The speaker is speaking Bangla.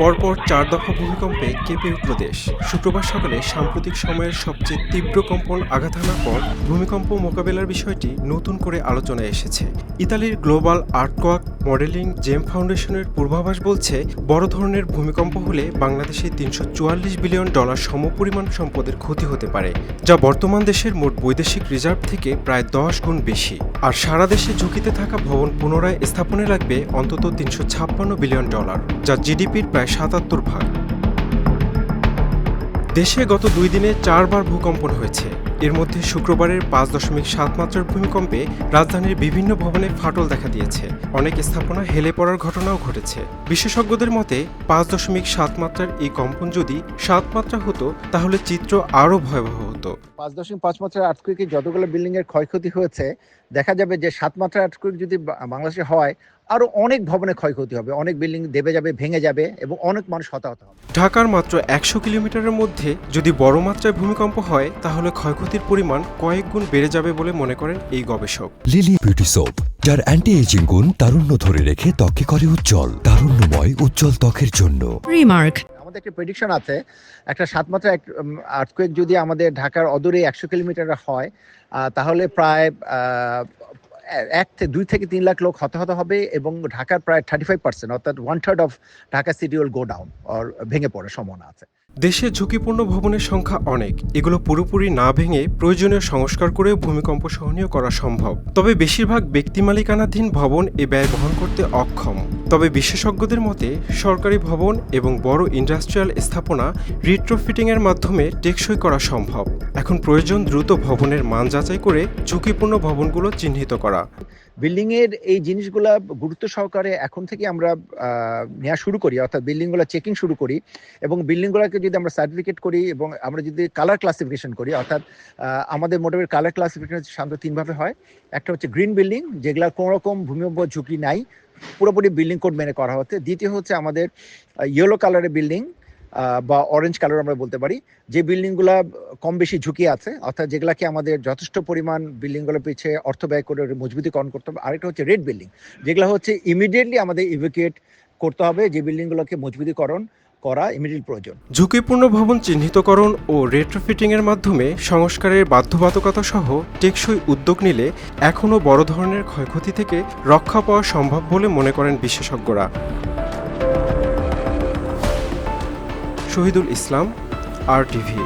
পরপর চার দফা ভূমিকম্পে কেঁপে উঠল দেশ। শুক্রবার সকালে সাম্প্রতিক সময়ের সবচেয়ে তীব্র কম্পন আঘাত হানার পর ভূমিকম্প মোকাবেলার বিষয়টি নতুন করে আলোচনায় এসেছে। ইতালির গ্লোবাল আর্টকোয়াক মডেলিং জেম ফাউন্ডেশনের পূর্বাভাস বলছে, বড় ধরনের ভূমিকম্প হলে বাংলাদেশে তিনশো চুয়াল্লিশ বিলিয়ন ডলার সমপরিমাণ সম্পদের ক্ষতি হতে পারে, যা বর্তমান দেশের মোট বৈদেশিক রিজার্ভ থেকে প্রায় দশ গুণ বেশি। আর সারা দেশে ঝুঁকিতে থাকা ভবন পুনরায় স্থাপনে লাগবে অন্তত তিনশো ছাপ্পান্ন বিলিয়ন ডলার, যা জিডিপির প্রায় সাতাত্তর ভাগ। দেশে গত দুই দিনে চারবার ভূকম্পন হয়েছে। এর মধ্যে শুক্রবারের পাঁচ দশমিক সাত মাত্রার ভূমিকম্পে রাজধানীর বিভিন্ন ভবনে ফাটল দেখা দিয়েছে। অনেক স্থাপনা হেলে পড়ার ঘটনাও ঘটেছে। বিশেষজ্ঞদের মতে, পাঁচ দশমিক সাত মাত্রার এই কম্পন যদি সাত মাত্রা হতো, তাহলে চিত্র আরও ভয়াবহ। হতো পাঁচ দশমিক পাঁচ মাত্রার আর্থকুইকে যতগুলো বিল্ডিং এর ক্ষয়ক্ষতি হয়েছে দেখা যাবে যে সাত মাত্রার আর্থকুইক যদি বাংলাদেশে হয় আরও অনেক ভবনে ক্ষয়ক্ষতি হবে। অনেক বিল্ডিং দেবে যাবে ভেঙে যাবে এবং অনেক মানুষ হতাহত হবে। ঢাকার মাত্র একশো কিলোমিটারের মধ্যে যদি বড় মাত্রায় ভূমিকম্প হয় তাহলে ক্ষয়ক্ষতির পরিমাণ কয়েক গুণ বেড়ে যাবে বলে মনে করেন এই গবেষক। লিলি বিউটি সোপ যার অ্যান্টি এজিং গুণ তারুণ্য ধরে রেখে ত্বকে করে উজ্জ্বল তারুণ্যময় উজ্জ্বল ত্বকের জন্য। Remark. আমাদের একটা প্রেডিকশন আছে। একটা সাত মাত্রা আর্থকুয়েক যদি আমাদের ঢাকার অদূরে একশো কিলোমিটার হয় তাহলে প্রায় এক থেকে দুই থেকে তিন লাখ লোক হতাহত হবে এবং ঢাকার প্রায় থার্টি ফাইভ পার্সেন্ট অর্থাৎ one third of Dhaka city will go down ভেঙে পড়ার সম্ভাবনা আছে। দেশে ঝুঁকিপূর্ণ ভবনের সংখ্যা অনেক। এগুলো পুরোপুরি না ভেঙে প্রয়োজনীয় সংস্কার করে ভূমিকম্প সহনীয় করা সম্ভব। তবে বেশিরভাগ ব্যক্তি মালিকানাধীন ভবন এ ব্যয় বহন করতে অক্ষম। তবে বিশেষজ্ঞদের মতে, সরকারি ভবন এবং বড় ইন্ডাস্ট্রিয়াল স্থাপনা রিট্রোফিটিংয়ের মাধ্যমে টেকসই করা সম্ভব। এখন প্রয়োজন দ্রুত ভবনের মান যাচাই করে ঝুঁকিপূর্ণ ভবনগুলো চিহ্নিত করা। বিল্ডিং এর এই জিনিসগুলা গুরুত্ব সহকারে এখন থেকে আমরা নেওয়া শুরু করি। অর্থাৎ বিল্ডিংগুলা চেকিং শুরু করি এবং বিল্ডিং গুলাকে যদি আমরা সার্টিফিকেট করি এবং আমরা যদি কালার ক্লাসিফিকেশন করি, অর্থাৎ আমাদের মোটামুটি কালার ক্লাসিফিকেশন সাধারণত তিনভাবে হয়। একটা হচ্ছে গ্রিন বিল্ডিং যেগুলা কোনো রকম ভূমিকম্প ঝুঁকি নাই, পুরোপুরি বিল্ডিং কোড মেনে করা হচ্ছে। দ্বিতীয় হচ্ছে আমাদের ইয়েলো কালারের বিল্ডিং বা অরেঞ্জ কালার আমরা বলতে পারি। যে বিল্ডিংগুলা কম বেশি ঝুঁকি আছে, অর্থাৎ যেগুলাকে আমাদের যথেষ্ট পরিমাণ বিল্ডিংগুলো পিছিয়ে অর্থ ব্যয় করে মজবুতিকরণ করতে হবে। আরেকটা হচ্ছে রেড বিল্ডিং যেগুলো হচ্ছে ইমিডিয়েটলি আমাদের ইভেকুয়েট করতে হবে। যে বিল্ডিংগুলোকে মজবুতিকরণ করা ইমিডিয়েট প্রয়োজন। ঝুঁকিপূর্ণ ভবন চিহ্নিতকরণ ও রেট্রোফিটিংয়ের মাধ্যমে সংস্কারের বাধ্যবাধকতা সহ টেকসই উদ্যোগ নিলে এখনও বড় ধরনের ক্ষয়ক্ষতি থেকে রক্ষা পাওয়া সম্ভব বলে মনে করেন বিশেষজ্ঞরা। শহীদুল ইসলাম আর টিভি